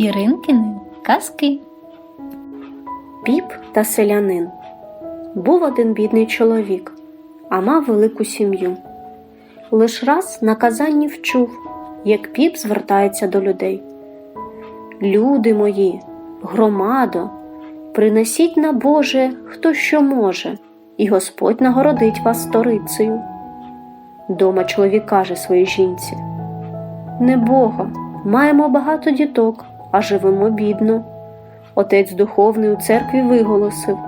Іринкини казки. Піп та селянин. Був один бідний чоловік, а мав велику сім'ю. Лиш раз на казанні вчув, як піп звертається до людей. Люди мої, громадо, принесіть на Боже, хто що може, і Господь нагородить вас сторицею. Дома чоловік каже своїй жінці: Не Бога, маємо багато діток, а живемо бідно. Отець духовний у церкві виголосив,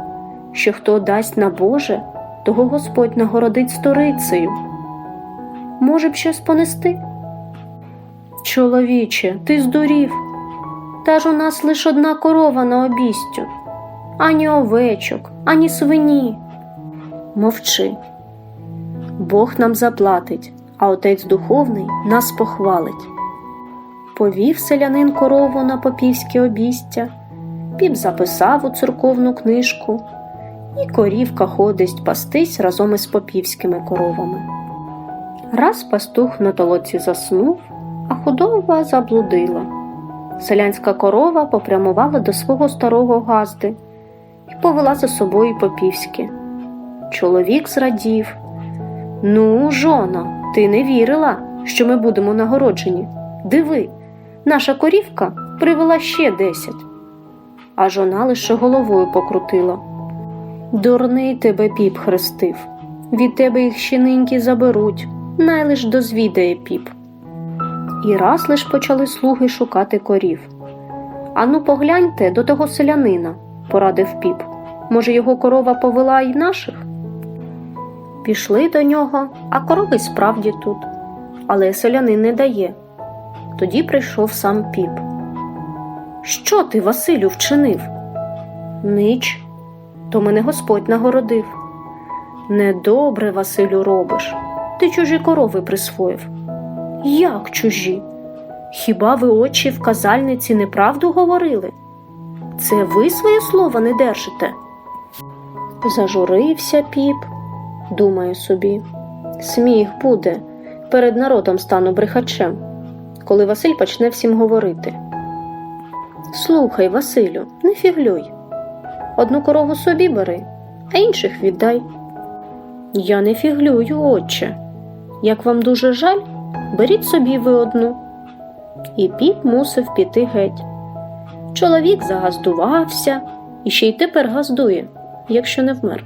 що хто дасть на Боже, того Господь нагородить сторицею. Може б щось понести? Чоловіче, ти здурів. Та ж у нас лиш одна корова на обістю, ані овечок, ані свині. Мовчи. Бог нам заплатить, а отець духовний нас похвалить. Повів селянин корову на попівське обістя, піп записав у церковну книжку, і корівка ходить пастись разом із попівськими коровами. Раз пастух на толоці заснув, а худоба заблудила. Селянська корова попрямувала до свого старого газди і повела за собою попівське. Чоловік зрадів. Ну, жона, ти не вірила, що ми будемо нагороджені. Диви, наша корівка привела ще десять. А жона лише головою покрутила. Дурний тебе піп хрестив. Від тебе їх ще ниньки заберуть, най лиш дозвідає піп. І раз лиш почали слуги шукати корів. Ану, погляньте до того селянина, порадив піп. Може, його корова повела й наших? Пішли до нього, а корови справді тут. Але селянин не дає. Тоді прийшов сам піп. Що ти, Василю, вчинив? Нич, то мене Господь нагородив. Недобре, Василю, робиш. Ти чужі корови присвоїв. Як чужі? Хіба ви очі в казальниці неправду говорили? Це ви своє слово не держите? Зажурився піп, думає собі. Сміх буде, перед народом стану брехачем, коли Василь почне всім говорити. Слухай, Василю, не фіглюй. Одну корову собі бери, а інших віддай. Я не фіглюю, отче. Як вам дуже жаль, беріть собі ви одну. І піп мусив піти геть. Чоловік загаздувався і ще й тепер газдує, якщо не вмер.